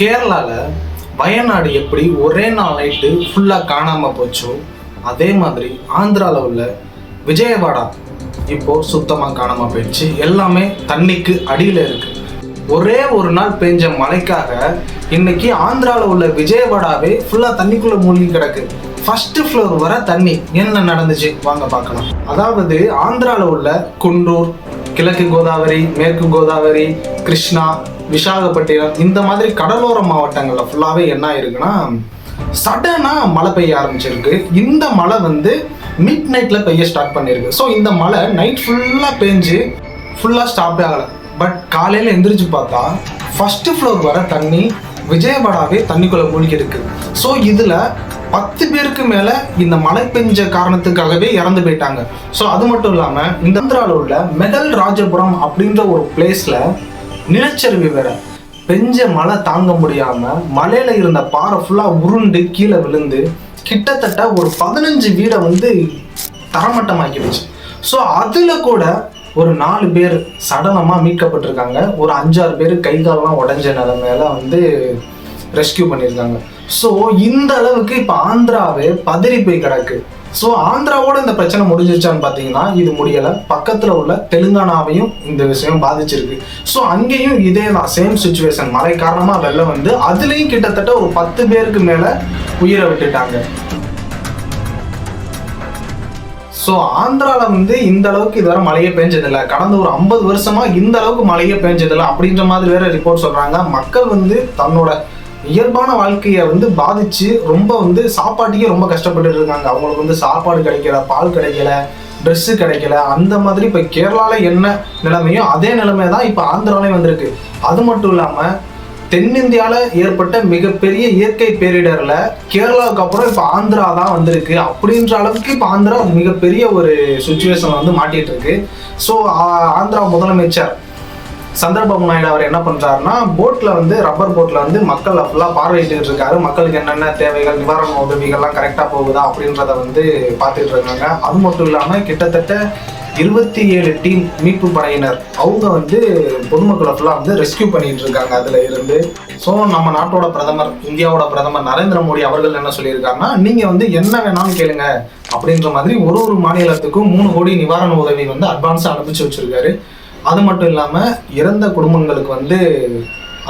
கேரளாவில் வயநாடு எப்படி ஒரே நாள் நைட்டு ஃபுல்லாக காணாமல் போச்சோ அதே மாதிரி ஆந்திராவில் உள்ள விஜயவாடா இப்போ சுத்தமாக காணாமல் போயிடுச்சு. எல்லாமே தண்ணிக்கு அடியில் இருக்கு. ஒரே ஒரு நாள் பெஞ்ச மழைக்காக இன்னைக்கு ஆந்திராவில் உள்ள விஜயவாடாவே ஃபுல்லாக தண்ணிக்குள்ளே மூழ்கி கிடக்கு. ஃபர்ஸ்ட் ஃப்ளோர் வர தண்ணி. என்ன நடந்துச்சு? வாங்க பார்க்கலாம். அதாவது ஆந்திராவில் உள்ள குண்டூர் கிழக்கு கோதாவரி மேற்கு கோதாவரி கிருஷ்ணா விசாகப்பட்டினம் இந்த மாதிரி கடலோர மாவட்டங்களில் ஃபுல்லாகவே என்ன ஆயிருக்குன்னா சடனாக மழை பெய்ய ஆரம்பிச்சிருக்கு. இந்த மழை வந்து மிட் நைட்டில் பெய்ய ஸ்டார்ட் பண்ணியிருக்கு. ஸோ இந்த மழை நைட் ஃபுல்லாக பெஞ்சு ஃபுல்லாக ஸ்டாப்பே ஆகலை. பட் காலையில் எந்திரிச்சு பார்த்தா ஃபஸ்ட்டு ஃப்ளோர் வர தண்ணி விஜயவாடாவே தண்ணிக்குள்ளே மூழ்கி இருக்கு ஸோ இதில் பத்து பேருக்கு மேலே இந்த மழை பெஞ்ச காரணத்துக்காகவே இறந்து போயிட்டாங்க. ஸோ அது மட்டும் இல்லாமல் இந்த ஆந்திராவில் உள்ள மெடல் ராஜபுரம் அப்படின்ற ஒரு பிளேஸில் நிலச்சரிவு வேற. பெஞ்ச மழை தாங்க முடியாம மலையில இருந்த பாறை ஃபுல்லா உருண்டு கீழே விழுந்து கிட்டத்தட்ட ஒரு பதினஞ்சு வீடை வந்து தரமட்டமாக்கிடுச்சு. ஸோ அதுல கூட ஒரு நாலு பேர் சடலமாக மீட்கப்பட்டிருக்காங்க. ஒரு அஞ்சாறு பேர் கை காலெலாம் உடஞ்ச நிலைமையில வந்து ரெஸ்கியூ பண்ணியிருக்காங்க. ஸோ இந்த அளவுக்கு இப்போ ஆந்திராவே பதறி போய் கிடக்கு. ஸோ ஆந்திராவோட இந்த பிரச்சனை முடிஞ்சிருச்சான்னு பார்த்தீங்கன்னா இது முடியலை. பக்கத்தில் உள்ள தெலுங்கானாவையும் இந்த விஷயம் பாதிச்சிருக்கு. ஸோ அங்கேயும் இதே தான் சேம் சுச்சுவேஷன் மழை காரணமாக வெள்ளம் வந்து அதுலேயும் கிட்டத்தட்ட ஒரு பத்து பேருக்கு மேலே உயிரை விட்டுட்டாங்க. ஸோ ஆந்திராவில் வந்து இந்த அளவுக்கு இதுவரை மழையே பெஞ்சதில்லை. கடந்த ஒரு ஐம்பது வருஷமா இந்த அளவுக்கு மழையே பெஞ்சதில்லை அப்படின்ற மாதிரி வேற ரிப்போர்ட் சொல்கிறாங்க மக்கள் வந்து தன்னோட இயல்பான வாழ்க்கையை வந்து பாதிச்சு ரொம்ப வந்து சாப்பாட்டுக்கே ரொம்ப கஷ்டப்பட்டு இருக்காங்க. அவங்களுக்கு வந்து சாப்பாடு கிடைக்கல பால் கிடைக்கல ட்ரெஸ்ஸு கிடைக்கல அந்த மாதிரி இப்போ கேரளாவில் என்ன நிலைமையோ அதே நிலைமை தான் இப்போ ஆந்திராவிலையும் வந்திருக்கு. அது மட்டும் இல்லாமல் தென்னிந்தியாவில் ஏற்பட்ட மிகப்பெரிய இயற்கை பேரிடரில் கேரளாவுக்கு அப்புறம் இப்போ ஆந்திரா தான் வந்திருக்கு. அப்படின்ற அளவுக்கு இப்போ ஆந்திரா மிகப்பெரிய ஒரு சுச்சுவேஷன் வந்து மாட்டிகிட்டு இருக்கு. ஸோ ஆந்திரா முதலமைச்சர் சந்திரபாபு நாயுடு அவர் என்ன பண்ணுறாருன்னா போட்டில் வந்து ரப்பர் போட்டில் வந்து மக்கள் ஃபுல்லாக பார்வையிட்டு இருக்காரு. மக்களுக்கு என்னென்ன தேவைகள் நிவாரண உதவிகள்லாம் கரெக்டாக போகுதா அப்படின்றத வந்து பார்த்துட்டு இருக்காங்க. அது மட்டும் இல்லாமல் கிட்டத்தட்ட இருபத்தி ஏழு டீம் மீட்பு படையினர் அவங்க வந்து பொதுமக்களை ஃபுல்லாக வந்து ரெஸ்கியூ பண்ணிட்டு இருக்காங்க அதில் இருந்து. ஸோ நம்ம நாட்டோட பிரதமர் இந்தியாவோட பிரதமர் நரேந்திர மோடி அவர்கள் என்ன சொல்லியிருக்காருன்னா நீங்கள் வந்து என்ன வேணாலும் கேளுங்க. அப்படின்ற மாதிரி ஒரு ஒரு மாநிலத்துக்கும் மூணு கோடி நிவாரண உதவி வந்து அட்வான்ஸாக அனுப்பிச்சு வச்சிருக்காரு. அது மட்டும் இல்லாமல் இறந்த குடும்பங்களுக்கு வந்து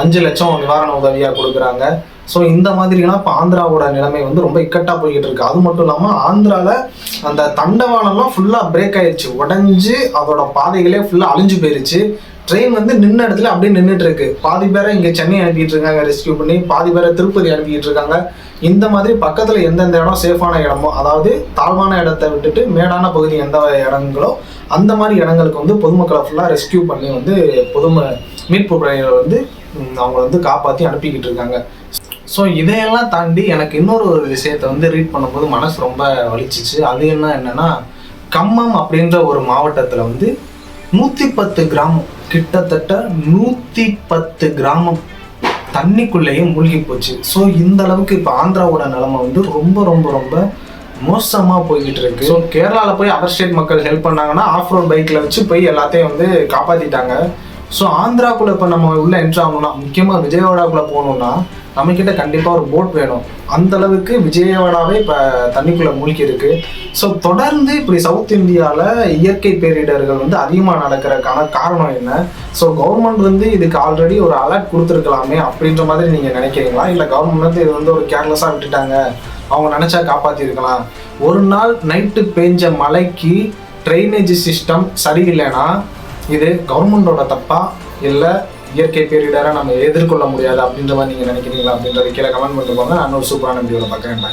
அஞ்சு லட்சம் நிவாரண உதவியாக கொடுக்குறாங்க. ஸோ இந்த மாதிரிலாம் இப்போ ஆந்திராவோட நிலைமை வந்து ரொம்ப இக்கட்டாக போய்கிட்டு இருக்கு. அது மட்டும் இல்லாமல் ஆந்திராவில் அந்த தண்டவாளம்லாம் ஃபுல்லாக பிரேக் ஆயிடுச்சு. உடஞ்சி அதோட பாதைகளே ஃபுல்லாக அழிஞ்சு போயிருச்சு. ட்ரெயின் வந்து நின்ன இடத்துல அப்படியே நின்றுட்டு இருக்கு பாதி பேரை இங்கே சென்னை அனுப்பிட்டு இருக்காங்க ரெஸ்கியூ பண்ணி பாதி பேரை திருப்பதி அனுப்பிட்டு இருக்காங்க. இந்த மாதிரி பக்கத்தில் எந்தெந்த இடம் சேஃபான இடமோ அதாவது தாழ்வான இடத்தை விட்டுட்டு மேடான பகுதி எந்த இடங்களோ அந்த மாதிரி இடங்களுக்கு வந்து பொதுமக்களை ஃபுல்லாக ரெஸ்கியூ பண்ணி வந்து பொதும மீட்பு படையினர் வந்து அவங்கள வந்து காப்பாற்றி அனுப்பிக்கிட்டு இருக்காங்க. ஸோ இதையெல்லாம் தாண்டி எனக்கு இன்னொரு ஒரு விஷயத்த வந்து ரீட் பண்ணும்போது மனசு ரொம்ப வலிச்சிச்சு. அது என்ன என்னன்னா கம்மம் அப்படின்ற ஒரு மாவட்டத்தில் வந்து நூற்றி பத்து கிராமம் கிட்டத்தட்ட நூற்றி பத்து கிராமம் தண்ணிக்குள்ளேயே மூழ்கி போச்சு. ஸோ இந்த அளவுக்கு இப்போ ஆந்திராவோட நிலமை வந்து ரொம்ப ரொம்ப ரொம்ப மோசமாக போய்கிட்டு இருக்கு. ஸோ கேரளாவில் போய் அதர் ஸ்டேட் மக்கள் ஹெல்ப் பண்ணாங்கன்னா ஆஃப் ரோட் பைக்கில் வச்சு போய் எல்லாத்தையும் வந்து காப்பாற்றிட்டாங்க ஸோ ஆந்திராக்குள்ளே இப்போ நம்ம உள்ளே என்ட்ரு ஆகணும்னா முக்கியமாக விஜயவாடாக்குள்ளே போகணுன்னா நம்மக்கிட்ட கண்டிப்பாக ஒரு போட் வேணும். அந்த அளவுக்கு விஜயவாடாவே இப்போ தண்ணிக்குள்ளே மூழ்கி இருக்கு ஸோ தொடர்ந்து இப்படி சவுத் இந்தியாவில் இயற்கை பேரிடர்கள் வந்து அதிகமாக நடக்கிறதுக்கான காரணம் என்ன? ஸோ கவர்மெண்ட் வந்து இதுக்கு ஆல்ரெடி ஒரு அலர்ட் கொடுத்துருக்கலாமே அப்படின்ற மாதிரி நீங்கள் நினைக்கிறீங்களா? இல்லை கவர்மெண்ட் வந்து இது வந்து ஒரு கேர்லெஸ்ஸாக விட்டுட்டாங்க? அவங்க நினச்சா காப்பாற்றிருக்கலாம் ஒரு நாள் நைட்டு பெஞ்ச மழைக்கு ட்ரைனேஜ் சிஸ்டம் சரியில்லைன்னா இது கவர்மெண்டோட தப்பா? இல்லை இயற்கை பேரிடரை நம்ம எதிர்கொள்ள முடியாது அப்படின்ற மாதிரி நீங்கள் நினைக்கிறீங்களா அப்படின்றத கீழே கமெண்ட் பண்ணிட்டு போங்க நான் ஒரு சூப்பரான வீடியோவில் பார்க்குறேன்.